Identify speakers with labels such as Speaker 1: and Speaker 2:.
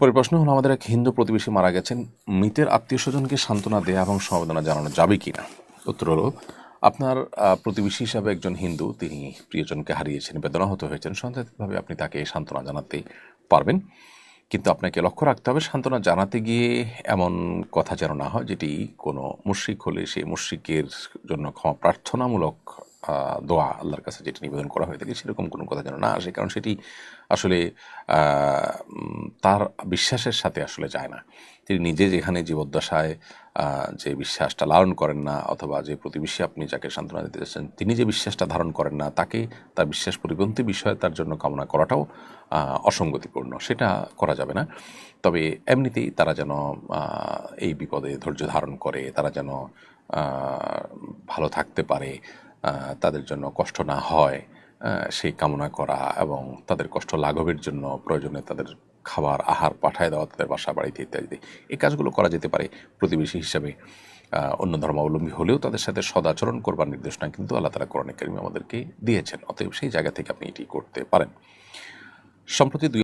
Speaker 1: পরের প্রশ্ন হলো, আমাদের এক হিন্দু প্রতিবেশী মারা গেছেন। মৃতের আত্মীয় স্বজনকে সান্ত্বনা দেয়া এবং সমবেদনা জানানো যাবে কিনা? উত্তর হলো, আপনার প্রতিবেশী হিসাবে একজন হিন্দু, তিনি প্রিয়জনকে হারিয়েছেন, বেদনাহত হয়েছেন, সন্দেহভাবে আপনি তাকে সান্ত্বনা জানাতে পারবেন। কিন্তু আপনাকে লক্ষ্য রাখতে হবে, সান্ত্বনা জানাতে গিয়ে এমন কথা যেন না হয়, যেটি কোনো মুশ্রিক হলে সেই মুশ্রিকের জন্য ক্ষমা প্রার্থনামূলক দোয়া আল্লাহর কাছে যেটি নিবেদন করা হয়ে থাকে, সেরকম কোনো কথা যেন না আসে, কারণ সেটি আসলে তার বিশ্বাসের সাথে আসলে যায় না। তিনি নিজে যেখানে জীবদ্দশায় যে বিশ্বাসটা লালন করেন না, অথবা যে প্রতিবেশী আপনি যাকে সান্ত্বনা দিতে চাচ্ছেন তিনি যে বিশ্বাসটা ধারণ করেন না, তাকে তার বিশ্বাস পরিপন্থী বিষয়ে তার জন্য কামনা করাটাও অসঙ্গতিপূর্ণ। সেটা করা যাবে না। তবে এমনিতেই তারা যেন এই বিপদে ধৈর্য ধারণ করে, তারা যেন ভালো থাকতে পারে তাদের জন্য কষ্ট না হয় সেই কামনা করা এবং তাদের কষ্ট লাঘবের জন্য প্রয়োজনে তাদের খাবার, আহার পাঠায় দেওয়া, তাদের বাসা, বাড়িতে ইত্যাদি। এই কাজগুলো করা যেতে পারে প্রতিবেশী হিসাবে। অন্য ধর্মাবলম্বী হলেও তাদের সাথে সদাচরণ করবার নির্দেশনা কিন্তু আল্লাহ তালা কোরআন আমাদেরকে দিয়েছেন। অতএব সেই জায়গা থেকে আপনি এটি করতে পারেন। সম্প্রতি দুই